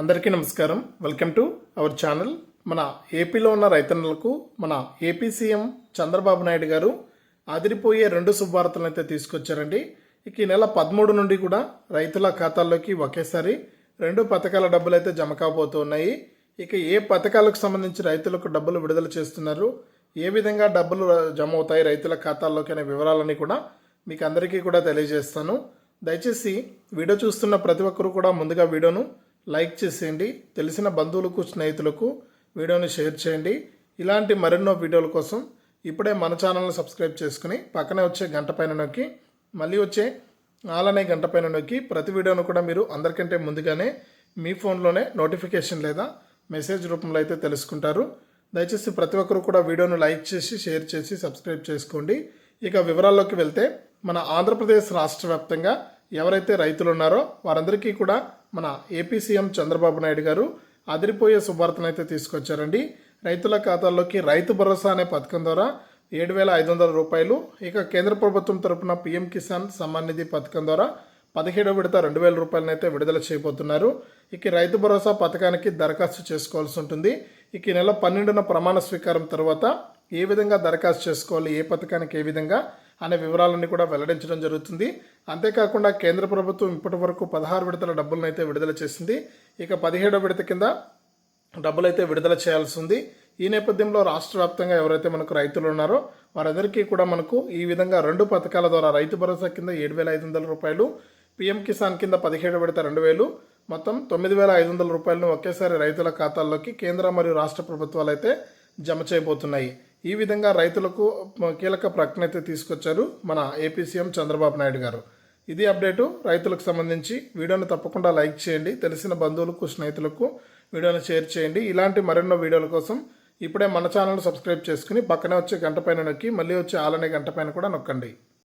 అందరికీ నమస్కారం. Welcome to our channel. మన ఏపీలో ఉన్న రైతన్నలకు మన ఏపీ సీఎం చంద్రబాబు నాయుడు గారు అదిరిపోయే రెండు శుభవార్తలను అయితే తీసుకొచ్చారండి. ఇక ఈ నెల పదమూడు నుండి కూడా రైతుల ఖాతాల్లోకి ఒకేసారి రెండు పథకాల డబ్బులు అయితే జమ కాబోతున్నాయి. ఇక ఏ పథకాలకు సంబంధించి రైతులకు డబ్బులు విడుదల చేస్తున్నారు? ఏ విధంగా డబ్బులు జమ అవుతాయి రైతుల ఖాతాల్లోకి అనే వివరాలని కూడా మీకు అందరికీ కూడా తెలియజేస్తాను. దయచేసి వీడియో చూస్తున్న ప్రతి ఒక్కరు కూడా ముందుగా వీడియోను లైక్ చేసేయండి తెలిసిన బంధువులకు స్నేహితులకు వీడియోని షేర్ చేయండి. ఇలాంటి మరెన్నో వీడియోల కోసం ఇప్పుడే మన ఛానల్ని సబ్స్క్రైబ్ చేసుకుని పక్కనే వచ్చే గంట పైన నొక్కి మళ్ళీ వచ్చే ఆలనే గంట పైన నొక్కి ప్రతి వీడియోను కూడా మీరు అందరికంటే ముందుగానే మీ ఫోన్లోనే నోటిఫికేషన్ లేదా మెసేజ్ రూపంలో అయితే తెలుసుకుంటారు. దయచేసి ప్రతి ఒక్కరు కూడా వీడియోను లైక్ చేసి షేర్ చేసి సబ్స్క్రైబ్ చేసుకోండి. ఇక వివరాల్లోకి వెళ్తే మన ఆంధ్రప్రదేశ్ రాష్ట్ర వ్యాప్తంగా ఎవరైతే రైతులు ఉన్నారో వారందరికీ కూడా మన ఏపీ సీఎం చంద్రబాబు నాయుడు గారు అదిరిపోయే శుభార్తను అయితే తీసుకొచ్చారండి. రైతుల ఖాతాల్లోకి రైతు భరోసా అనే పథకం ద్వారా ఏడు వేల ఐదు వందల రూపాయలు ఇక కేంద్ర ప్రభుత్వం తరపున పీఎం కిసాన్ సమ్మాన్ నిధి పథకం ద్వారా పదిహేడవ విడత రెండు వేల రూపాయలను అయితే విడుదల చేయబోతున్నారు. ఇక రైతు భరోసా పథకానికి దరఖాస్తు చేసుకోవాల్సి ఉంటుంది. ఇక నెల పన్నెండున ప్రమాణ స్వీకారం తర్వాత ఏ విధంగా దరఖాస్తు చేసుకోవాలి ఏ పథకానికి ఏ విధంగా అనే వివరాలన్నీ కూడా వెల్లడించడం జరుగుతుంది. అంతేకాకుండా కేంద్ర ప్రభుత్వం ఇప్పటి వరకు పదహారు విడతల డబ్బులను అయితే విడుదల చేసింది. ఇక పదిహేడో విడత కింద డబ్బులైతే విడుదల చేయాల్సి ఉంది. ఈ నేపథ్యంలో రాష్ట్ర వ్యాప్తంగా ఎవరైతే మనకు రైతులు ఉన్నారో వారందరికీ కూడా మనకు ఈ విధంగా రెండు పథకాల ద్వారా రైతు భరోసా కింద ఏడు వేల ఐదు వందల రూపాయలు పీఎం కిసాన్ కింద పదిహేడు విడత రెండు వేలు మొత్తం తొమ్మిది వేల ఐదు వందల రూపాయలను ఒకేసారి రైతుల ఖాతాల్లోకి కేంద్ర మరియు రాష్ట్ర ప్రభుత్వాలు అయితే జమ చేయబోతున్నాయి. ఈ విధంగా రైతులకు కీలక ప్రకటన అయితే తీసుకొచ్చారు మన ఏపీ సీఎం చంద్రబాబు నాయుడు గారు. ఇది అప్డేటు. రైతులకు సంబంధించి వీడియోను తప్పకుండా లైక్ చేయండి. తెలిసిన బంధువులకు స్నేహితులకు వీడియోను షేర్ చేయండి. ఇలాంటి మరెన్నో వీడియోల కోసం ఇప్పుడే మన ఛానల్ సబ్స్క్రైబ్ చేసుకుని పక్కనే వచ్చే గంట పైన నొక్కి మళ్ళీ వచ్చే ఆలనే గంట పైన కూడా నొక్కండి.